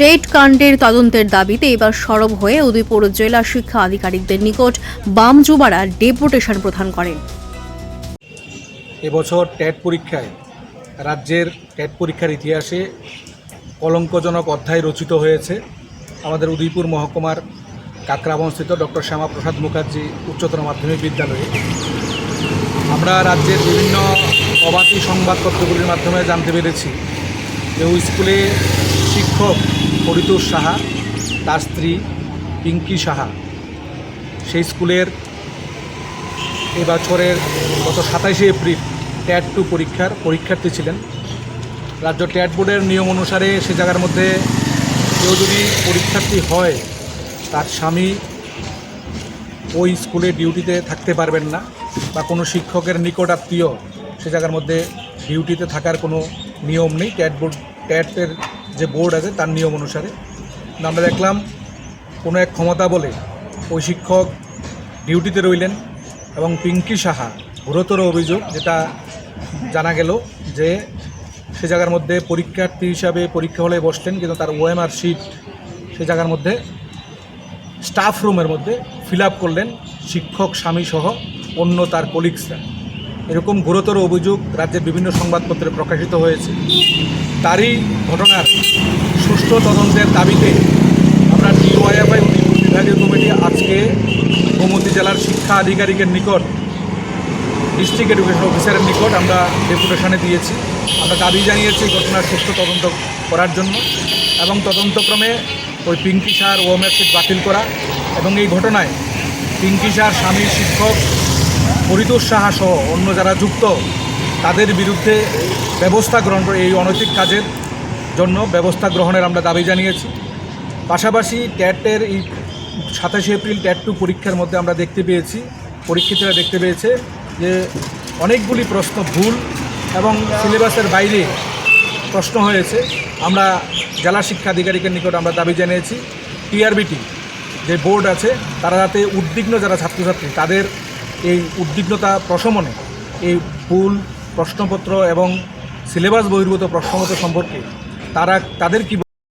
TET কাণ্ডের তদন্তের দাবিতে এবার সরব হয়ে উদয়পুর জেলা শিক্ষা আধিকারিকদের নিকট বাম যুবারা ডেপুটেশন প্রদান করেন। এবছর ট্যাট পরীক্ষায় রাজ্যের ট্যাট পরীক্ষার ইতিহাসে কলঙ্কজনক অধ্যায় রচিত হয়েছে। আমাদের উদয়পুর মহকুমার কাকরাবনস্থিত ডক্টর শ্যামাপ্রসাদ মুখার্জি উচ্চতর মাধ্যমিক বিদ্যালয়ে। আমরা রাজ্যের বিভিন্ন অবাধি সংবাদপত্রগুলির মাধ্যমে জানতে পেরেছি যে ওই স্কুলে শিক্ষক পরিতোষ সাহা, তার স্ত্রী পিঙ্কি সাহা। সেই স্কুলের এবছরের গত সাতাইশে এপ্রিল ট্যাট টু পরীক্ষার পরীক্ষার্থী ছিলেন। রাজ্য ট্যাট বোর্ডের নিয়ম অনুসারে সে জায়গার মধ্যে কেউ যদি পরীক্ষার্থী হয়, তার স্বামী ওই স্কুলে ডিউটিতে থাকতে পারবেন না বা কোনো শিক্ষকের নিকট আত্মীয় সে জায়গার মধ্যে ডিউটিতে থাকার কোনো নিয়ম নেই। ট্যাট বোর্ড ট্যাটের যে বোর্ড আছে তার নিয়ম অনুসারে। আমরা দেখলাম কোনো এক ক্ষমতা বলে ওই শিক্ষক ডিউটিতে রইলেন এবং পিঙ্কি সাহা গুরুতর অভিযোগ যেটা জানা গেল যে সে জায়গার মধ্যে পরীক্ষার্থী হিসাবে পরীক্ষা হলে বসলেন, কিন্তু তার ওএমআর শিট সে জায়গার মধ্যে স্টাফ রুমের মধ্যে ফিল করলেন শিক্ষক স্বামী সহ অন্য তার কলিগসরা এরকম গুরুতর অভিযোগ রাজ্যের বিভিন্ন সংবাদপত্রে প্রকাশিত হয়েছে। তারই ঘটনার সুষ্ঠু তদন্তের দাবিতে আমরা ডিওয়াইএফআই বিভাগীয় কমিটি আজকে গোমতী জেলার শিক্ষা আধিকারিকের নিকট, ডিস্ট্রিক্ট এডুকেশন অফিসারের নিকট আমরা ডেপুটেশনে দিয়েছি। আমরা দাবি জানিয়েছি ঘটনার সুষ্ঠু তদন্ত করার জন্য এবং তদন্তক্রমে ওই পিঙ্কি সার ওএমএস সিট বাতিল করা এবং এই ঘটনায় পিঙ্কি সার স্বামীর শিক্ষক পরিতোষ সাহা সহ অন্য যারা যুক্ত, তাদের বিরুদ্ধে ব্যবস্থা গ্রহণ করে এই অনৈতিক কাজের জন্য ব্যবস্থা গ্রহণের আমরা দাবি জানিয়েছি। পাশাপাশি ট্যাটের এই সাতাশে এপ্রিল ট্যাট টু পরীক্ষার মধ্যে আমরা দেখতে পেয়েছি, পরীক্ষিতরা দেখতে পেয়েছে যে অনেকগুলি প্রশ্ন ভুল এবং সিলেবাসের বাইরে প্রশ্ন হয়েছে। আমরা জেলা শিক্ষা আধিকারিকের নিকট আমরা দাবি জানিয়েছি। টিআরবিটি যে বোর্ড আছে, তারা যাতে উদ্বিগ্ন যারা ছাত্রছাত্রী, তাদের এই উদ্বিগ্নতা প্রশমনে এই ভুল প্রশ্নপত্র এবং সিলেবাস বহির্ভূত প্রশ্নপত্র সম্পর্কে তারা তাদের কি